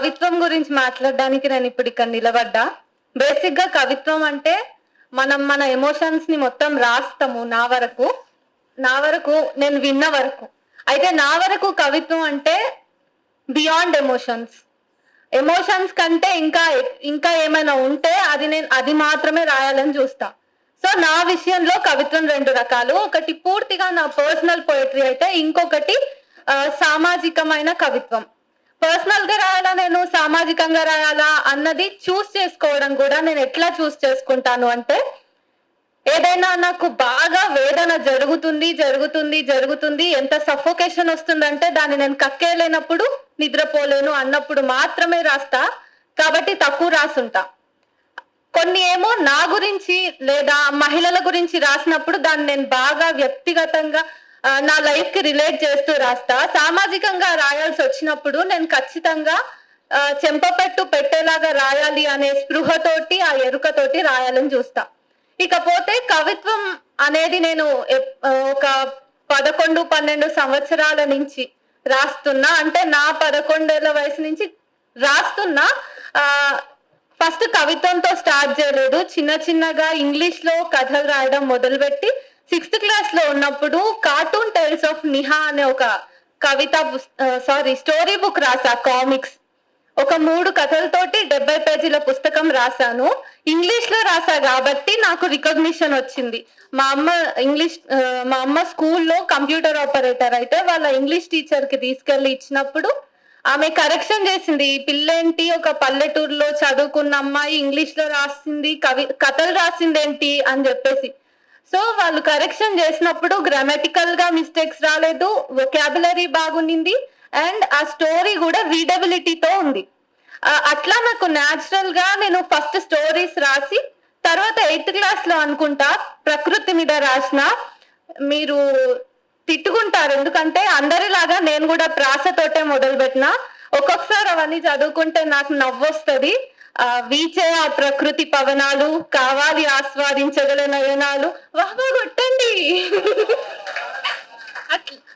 కవిత్వం గురించి మాట్లాడడానికి నేను ఇప్పుడు ఇక్కడ నిలబడ్డా? బేసిక్గా కవిత్వం అంటే మనం మన ఎమోషన్స్ని మొత్తం రాస్తాము నా వరకు. నా వరకు నేను విన్న వరకు. అయితే నా వరకు కవిత్వం అంటే బియాండ్ ఎమోషన్స్ ఎమోషన్స్ కంటే ఇంకా ఇంకా ఏమైనా ఉంటే అది నేను అది మాత్రమే రాయాలని చూస్తా. సో నా విషయంలో కవిత్వం రెండు రకాలు. ఒకటి పూర్తిగా నా పర్సనల్ పోయిటరీ అయితే ఇంకొకటి సామాజికమైన కవిత్వం. పర్సనల్గా రాయాలా నేను? సామాజికంగా రాయాలా? అన్నది చూస్ చేసుకోవడం కూడా నేను ఎట్లా చూస్ చేసుకుంటాను అంటే ఏదైనా నాకు బాగా వేదన జరుగుతుంది జరుగుతుంది జరుగుతుంది ఎంత సఫోకేషన్ వస్తుందంటే దాన్ని నేను కక్కేయలేనప్పుడు నిద్రపోలేను అన్నప్పుడు మాత్రమే రాస్తా. కాబట్టి తక్కువ రాసుంటా. కొన్ని ఏమో నా గురించి లేదా మహిళల గురించి రాసినప్పుడు దాన్ని నేను బాగా వ్యక్తిగతంగా నా లైఫ్కి రిలేట్ చేస్తూ రాస్తా. సామాజికంగా రాయాల్సి వచ్చినప్పుడు నేను ఖచ్చితంగా చెంపపెట్టు పెట్టేలాగా రాయాలి అనే స్పృహతోటి ఆ ఎరుకతోటి రాయాలని చూస్తా. ఇకపోతే కవిత్వం అనేది నేను ఒక పదకొండు పన్నెండు సంవత్సరాల నుంచి రాస్తున్నా. అంటే నా పదకొండేళ్ళ వయసు నుంచి రాస్తున్నా. ఆ ఫస్ట్ కవిత్వంతో స్టార్ట్ చేయలేదు. చిన్న చిన్నగా ఇంగ్లీష్లో కథలు రాయడం మొదలుపెట్టి సిక్స్త్ క్లాస్లో ఉన్నప్పుడు కార్టూన్ టైల్స్ ఆఫ్ నిహా అనే ఒక కవిత సారీ స్టోరీ బుక్ రాసా కామిక్స్. ఒక మూడు కథలతోటి డెబ్బై పేజీల పుస్తకం రాశాను. ఇంగ్లీష్లో రాసా కాబట్టి నాకు రికగ్నిషన్ వచ్చింది. మా అమ్మ ఇంగ్లీష్ మా అమ్మ స్కూల్లో కంప్యూటర్ ఆపరేటర్ అయితే వాళ్ళ ఇంగ్లీష్ టీచర్కి తీసుకెళ్ళి ఇచ్చినప్పుడు ఆమె కరెక్షన్ చేసింది. ఈ పిల్లేంటి? ఒక పల్లెటూరులో చదువుకున్న అమ్మాయి ఇంగ్లీష్లో రాసింది కవి కథలు రాసిందేంటి? అని చెప్పేసి. సో వాళ్ళు కరెక్షన్ చేసినప్పుడు గ్రామటికల్గా మిస్టేక్స్ రాలేదు వొకాబులరీ బాగుండింది అండ్ ఆ స్టోరీ కూడా రీడబిలిటీతో ఉంది. అట్లా నాకు న్యాచురల్గా నేను ఫస్ట్ స్టోరీస్ రాసి తర్వాత ఎయిత్ క్లాస్లో అనుకుంటా ప్రకృతి మీద రాసిన మీరు తిట్టుకుంటారు. ఎందుకంటే అందరిలాగా నేను కూడా ప్రాసతోటే మొదలు పెట్టిన ఒక్కొక్కసారి అవన్నీ చదువుకుంటే నాకు నవ్వొస్తుంది. వీచే ఆ ప్రకృతి పవనాలు కావాలి ఆస్వాదించగల నయనాలు. వాహ్ కొట్టండి.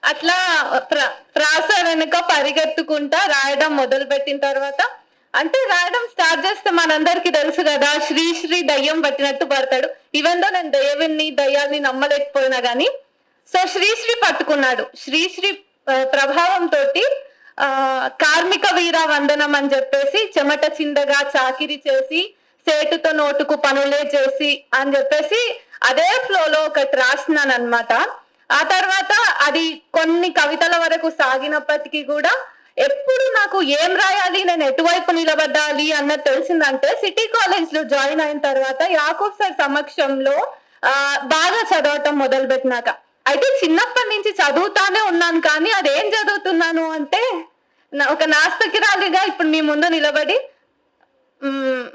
అట్లా ప్రాస వెనుక పరిగెత్తుకుంటా రాయడం మొదలు పెట్టిన తర్వాత అంటే రాయడం స్టార్ట్ చేస్తే మనందరికి తెలుసు కదా శ్రీ శ్రీ దయ్యం పట్టినట్టు పడతాడు. ఈవెన్ నేను దేవుణ్ణి దయ్యాన్ని నమ్మలేకపోయినా గానీ సో శ్రీశ్రీ పట్టుకున్నాడు. శ్రీశ్రీ ప్రభావం ప్రభావంతో కార్మిక వీర వందనం అని చెప్పేసి చెమట చిందగా చాకిరి చేసి సేటుతో నోటుకు పనులే చేసి అని చెప్పేసి అదే ఫ్లోలో ఒకటి రాసినాను అనమాట ఆ తర్వాత అది కొన్ని కవితల వరకు సాగినప్పటికీ కూడా ఎప్పుడు నాకు ఏం రాయాలి నేను ఎటువైపు నిలబడాలి అన్నది తెలిసిందంటే సిటీ కాలేజ్లో జాయిన్ అయిన తర్వాత యాకూబ్ సార్ సమక్షంలో ఆ, బాగా చదవటం మొదలు పెట్టినాక అయితే చిన్నప్పటి నుంచి చదువుతానే ఉన్నాను కానీ అది ఏం చదువుతున్నాను అంటే నా- ఒక నాస్తికురాలిగా ఇప్పుడు మీ ముందు నిలబడి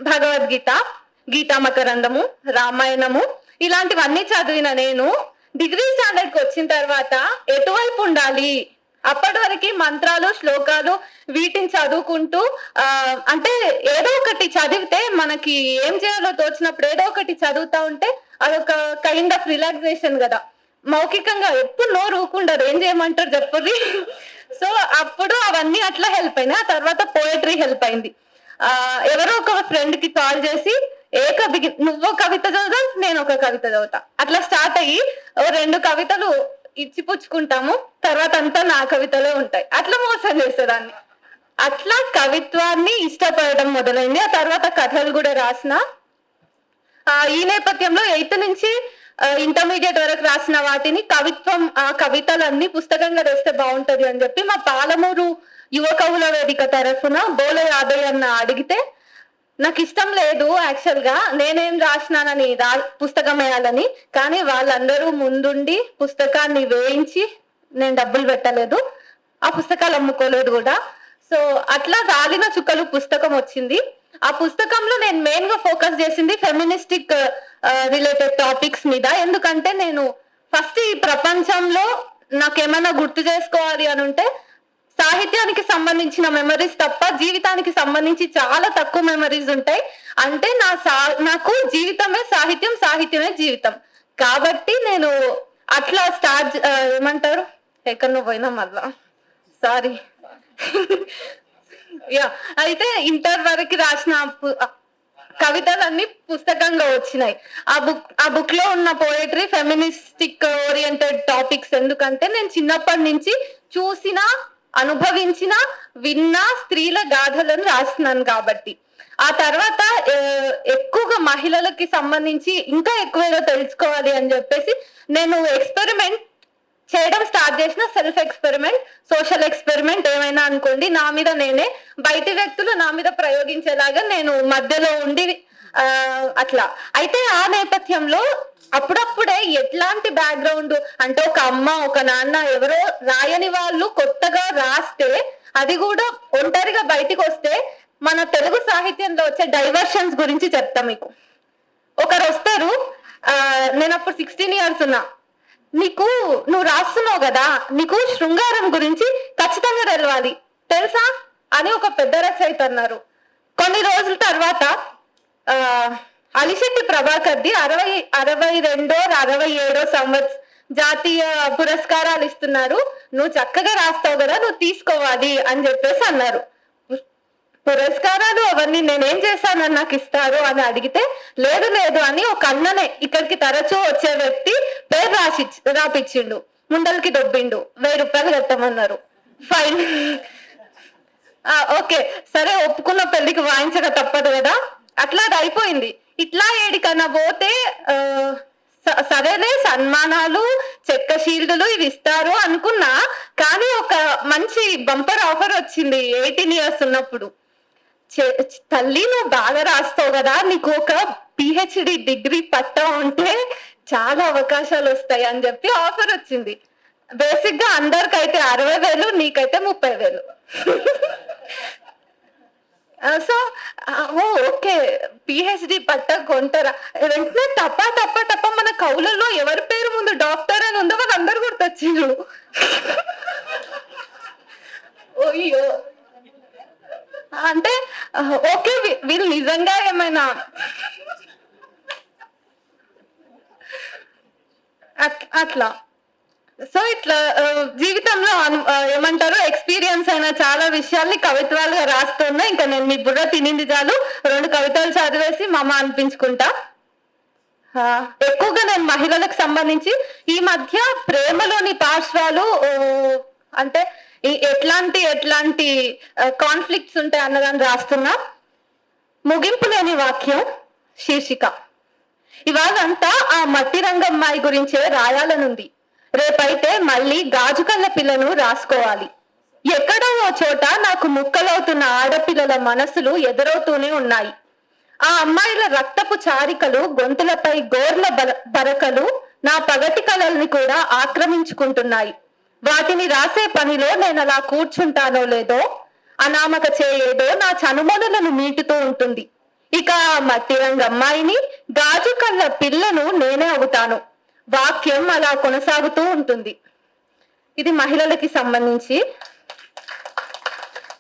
భగవద్గీత గీతా మకరందము రామాయణము ఇలాంటివన్నీ చదివిన నేను. డిగ్రీ స్టాండర్డ్కి వచ్చిన తర్వాత ఎటువైపు ఉండాలి? అప్పటి వరకు మంత్రాలు శ్లోకాలు వీటిని చదువుకుంటూ ఆ అంటే ఏదో ఒకటి చదివితే మనకి ఏం చేయాలో తోచినప్పుడు ఏదో ఒకటి చదువుతా ఉంటే అదొక కైండ్ ఆఫ్ రిలాక్సేషన్ కదా. మౌఖికంగా ఎప్పుడు నోరు ఊకుండరు. ఏం చేయమంటారు చెప్పండి? సో అప్పుడు అవన్నీ అట్లా హెల్ప్ అయినాయి. ఆ తర్వాత పోయట్రీ హెల్ప్ అయింది. ఆ ఎవరో ఒక ఫ్రెండ్కి కాల్ చేసి ఏ కవి నువ్వు కవిత చదువుతా నేను ఒక కవిత చదువుతా. అట్లా స్టార్ట్ అయ్యి ఓ రెండు కవితలు ఇచ్చి పుచ్చుకుంటాము. తర్వాత అంతా నా కవితలే ఉంటాయి. అట్లా మోసం చేసేదాన్ని. అట్లా కవిత్వాన్ని ఇష్టపడడం మొదలైంది. ఆ తర్వాత కథలు కూడా రాసిన. ఆ, ఈ నేపథ్యంలో ఎయిత్ నుంచి ఇంటర్మీడియట్ వరకు రాసిన వాటిని కవిత్వం ఆ కవితలన్నీ పుస్తకంగా తెస్తే బాగుంటది అని చెప్పి మా పాలమూరు యువ కవుల వేదిక తరఫున బోల యాదయ్య అన్న అడిగితే నాకు ఇష్టం లేదు యాక్చువల్గా నేనేం రాసినానని రా పుస్తకం వేయాలని కానీ వాళ్ళందరూ ముందుండి పుస్తకాన్ని వేయించి నేను డబ్బులు పెట్టలేదు ఆ పుస్తకాలు అమ్ముకోలేదు కూడా. సో అట్లా రాలిన చుక్కలు పుస్తకం వచ్చింది. ఆ పుస్తకంలో నేను మెయిన్గా ఫోకస్ చేసింది ఫెమినిస్టిక్ రిలేటెడ్ టాపిక్స్ మీద. ఎందుకంటే నేను ఫస్ట్ ఈ ప్రపంచంలో నాకేమైనా గుర్తు చేసుకోవాలి అని ఉంటే సాహిత్యానికి సంబంధించిన మెమరీస్ తప్ప జీవితానికి సంబంధించి చాలా తక్కువ మెమరీస్ ఉంటాయి. అంటే నా సా నాకు జీవితమే సాహిత్యం సాహిత్యమే జీవితం. కాబట్టి నేను అట్లా స్టార్ట్ uh, ఏమంటారు? ఎక్కడ నువ్వు పోయినా మళ్ళా. సారీ యా అయితే ఇంటర్ వరకు రాసిన కవితలన్నీ పుస్తకంగా వచ్చినాయి. ఆ బుక్ ఆ బుక్లో ఉన్న పోయట్రీ ఫెమినిస్టిక్ ఓరియంటెడ్ టాపిక్స్ ఎందుకంటే నేను చిన్నప్పటి నుంచి చూసిన అనుభవించిన విన్న స్త్రీల గాథలను రాస్తున్నాను కాబట్టి. ఆ తర్వాత ఎక్కువగా మహిళలకి సంబంధించి ఇంకా ఎక్కువగా తెలుసుకోవాలి అని చెప్పేసి నేను ఎక్స్పెరిమెంట్ చేయడం స్టార్ట్ చేసిన సెల్ఫ్ ఎక్స్పెరిమెంట్ సోషల్ ఎక్స్పెరిమెంట్ ఏమైనా అనుకోండి నా మీద నేనే బయటి వ్యక్తులు నా మీద ప్రయోగించేలాగా నేను మధ్యలో ఉండి అట్లా. అయితే ఆ నేపథ్యంలో అప్పుడప్పుడే ఎట్లాంటి బ్యాక్గ్రౌండ్ అంటే ఒక అమ్మ ఒక నాన్న ఎవరో రాయని వాళ్ళు కొత్తగా రాస్తే అది కూడా ఒంటరిగా బయటికి వస్తే మన తెలుగు సాహిత్యంలో వచ్చే డైవర్షన్స్ గురించి చెప్తా మీకు. ఒకరు వస్తారు ఆ, నేను అప్పుడు సిక్స్టీన్ ఇయర్స్ ఉన్నా. నీకు నువ్వు రాస్తున్నావు కదా నీకు శృంగారం గురించి ఖచ్చితంగా తెలవాలి. తెలుసా? అని ఒక పెద్ద రచయిత అన్నారు. కొన్ని రోజుల తర్వాత ఆ అలిశెట్టి ప్రభాకర్ది అరవై అరవై రెండో అరవై ఏడో సంవత్స జాతీయ పురస్కారాలు ఇస్తున్నారు. నువ్వు చక్కగా రాస్తావు కదా నువ్వు తీసుకోవాలి అని చెప్పేసి అన్నారు. పురస్కారాలు అవన్నీ నేనేం చేశానని నాకు ఇస్తారు అని అడిగితే లేదు లేదు అని ఒక అన్ననే ఇక్కడికి తరచూ వచ్చే వ్యక్తి పేరు రాసి రాపిచ్చిండు. ముందలకి దొబ్బిండు. వెయ్యి రూపాయలు కట్టమన్నారు. Fine okay. సరే ఒప్పుకున్న పెళ్ళికి వాయించక తప్పదు కదా? అట్లా అది అయిపోయింది. ఇట్లా ఏడికన్నా పోతే సరేనే సరేలే సన్మానాలు చెక్క షీల్డ్లు ఇవి ఇస్తారు అనుకున్నా కానీ ఒక మంచి బంపర్ ఆఫర్ వచ్చింది ఎయిటీన్ ఇయర్స్ ఉన్నప్పుడు. తల్లి నువ్వు బాగా రాస్తావు కదా నీకు ఒక పిహెచ్డి డిగ్రీ పట్టా ఉంటే చాలా అవకాశాలు వస్తాయి అని చెప్పి ఆఫర్ వచ్చింది. బేసిక్గా అందరికైతే అరవై వేలు నీకైతే ముప్పై వేలు. సో ఓ ఓకే పిహెచ్డి పట్ట కొంటారా? వెంటనే టపా టపా తప్ప మన కవులలో ఎవరి పేరు ముందు డాక్టర్ అని ఉందో వాళ్ళందరూ గుర్తొచ్చిండ్రు అయ్యో. అంటే ఓకే వీళ్ళు నిజంగా ఏమైనా? అట్- అట్లా. సో ఇట్లా జీవితంలో ఏమంటారు ఎక్స్పీరియన్స్ అయిన చాలా విషయాల్ని కవిత్వాలుగా రాస్తున్నా. ఇంకా నేను మీ బుర్ర తినింది చాలు. రెండు కవితలు చదివేసి మమ అనిపించుకుంటా. ఎక్కువగా నేను మహిళలకు సంబంధించి ఈ మధ్య ప్రేమలోని పార్శ్వాలు అంటే ఎట్లాంటి ఎట్లాంటి కాన్ఫ్లిక్ట్స్ ఉంటాయి అన్నదాన్ని రాస్తున్నా ముగింపు లేని వాక్యం శీర్షిక. ఇవాళంతా ఆ మట్టి రంగమ్మాయి గురించే రాయాలనుంది. రేపైతే మళ్ళీ గాజు కళ్ళ పిల్లను రాసుకోవాలి. ఎక్కడో ఓ చోట నాకు ముక్కలవుతున్న ఆడపిల్లల మనసులు ఎదురవుతూనే ఉన్నాయి. ఆ అమ్మాయిల రక్తపు చారికలు గొంతులపై గోర్ల బరకలు నా పగటి కళల్ని కూడా ఆక్రమించుకుంటున్నాయి. వాటిని రాసే పనిలో నేను అలా కూర్చుంటానో లేదో అనామక చేయేదో నా చనుమనులను మీటుతూ ఉంటుంది. ఇక ఆ మట్టి రంగు అమ్మాయిని గాజు కళ్ళ పిల్లను నేనే అవుతాను. వాక్యం అలా కొనసాగుతూ ఉంటుంది. ఇది మహిళలకి సంబంధించి.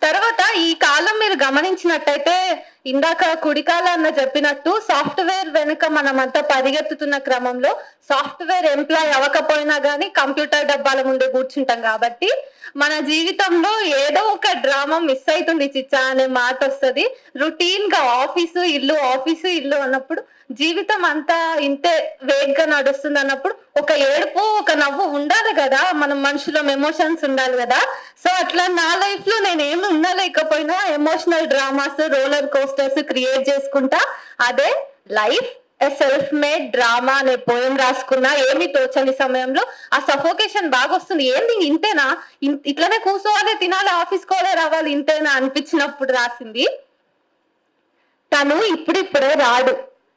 తర్వాత ఈ కాలం మీరు గమనించినట్టయితే ఇందాక కుడికాల అన్న చెప్పినట్టు సాఫ్ట్వేర్ వెనుక మనమంతా పరిగెత్తుతున్న క్రమంలో సాఫ్ట్వేర్ ఎంప్లాయ్ అవ్వకపోయినా గానీ కంప్యూటర్ డబ్బాల ముందు కూర్చుంటాం కాబట్టి మన జీవితంలో ఏదో ఒక డ్రామా మిస్ అవుతుంది చిచ్చా అనే మాట వస్తుంది. రొటీన్గా ఆఫీసు ఇల్లు ఆఫీసు ఇల్లు అన్నప్పుడు జీవితం అంతా ఇంతే వేగ్గా నడుస్తుంది అన్నప్పుడు ఒక ఏడుపు ఒక నవ్వు ఉండాలి కదా. మనం మనుషులం ఎమోషన్స్ ఉండాలి కదా. సో అట్లా నా లైఫ్లో నేను ఏమి ఉండలేకపోయినా emotional dramas roller coasters create చేసుకుంటా అదే life a self made drama అనే పోయం రాసుకున్నా ఏమి తోచని సమయంలో ఆ సఫోకేషన్ బాగా వస్తుంది. ఏంది ఇంతేనా? ఇట్లనే కూర్చోవాలి తినాలి ఆఫీస్ కోలే రావాలి ఇంతేనా అనిపించినప్పుడు రాసింది. తను ఇప్పుడిప్పుడే రాడు.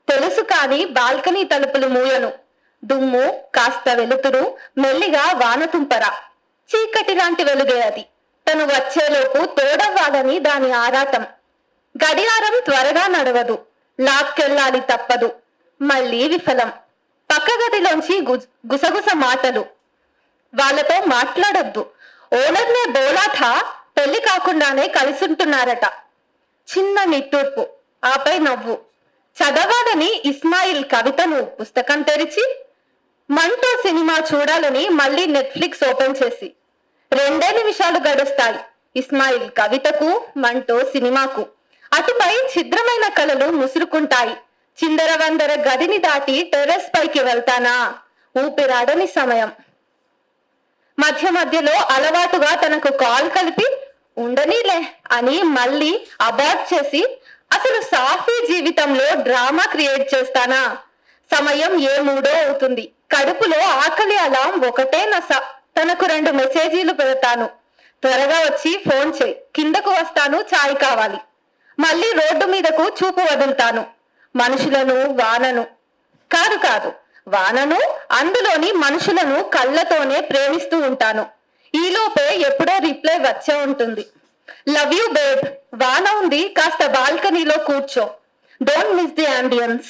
తెలుసు కానీ బాల్కనీ తలుపులు మూయను. దుమ్ము కాస్త వెలుతురు మెల్లిగా వాన తుంపర. చీకటి లాంటి వెలుగే అది. తను వచ్చేలోపు తోడవ్వాలని దాని ఆరాటం. గడియారం త్వరగా నడవదు. లాక్కెళ్ళాలి తప్పదు. మళ్ళీ విఫలం. పక్క గదిలోంచి గుసగుస మాటలు. వాళ్ళతో మాట్లాడొద్దు. ఓనర్నే బోలాథ పెళ్ళి కాకుండానే కలిసుంటున్నారట. చిన్న నిట్టూర్పు. ఆపై నవ్వు. చదవాలని ఇస్మాయిల్ కవితను పుస్తకం తెరిచి మంటో సినిమా చూడాలని మళ్ళీ నెట్ఫ్లిక్స్ ఓపెన్ చేసి. రెండే నిమిషాలు గడుస్తాయి ఇస్మాయిల్ కవితకు మంటో సినిమాకు. అటుపై ఛిద్రమైన కళలు ముసురుకుంటాయి. చిందరవందర గదిని దాటి టెర్రస్ పైకి వెళ్తానా? ఊపిరాడని సమయం. మధ్య మధ్యలో అలవాటుగా తనకు కాల్ కలిపి ఉండనీలే అని మళ్ళీ అబార్ట్ చేసి అసలు సాఫీ జీవితంలో డ్రామా క్రియేట్ చేస్తానా? సమయం ఏ మూడో అవుతుంది. కడుపులో ఆకలి అలాం ఒకటే నస. తనకు రెండు మెసేజీలు పెడతాను. త్వరగా వచ్చి ఫోన్ చేయి. కిందకు వస్తాను. చాయ్ కావాలి. మళ్ళీ రోడ్డు మీదకు చూపు వదులుతాను. మనుషులను వానను. కాదు కాదు వానను అందులోని మనుషులను కళ్ళతోనే ప్రేమిస్తూ ఉంటాను. ఈలోపే ఎప్పుడో రిప్లై వచ్చే ఉంటుంది. లవ్ యూ బేబ్ వాన ఉంది కాస్త బాల్కనీలో కూర్చో. డోంట్ మిస్ ది అంబియన్స్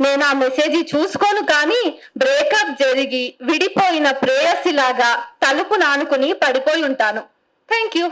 నేను ఆ మెసేజ్ చూసుకోను కానీ బ్రేకప్ జరిగి విడిపోయిన ప్రేయసిలాగా తలుపు నానుకుని పడిపోయి ఉంటాను. Thank you.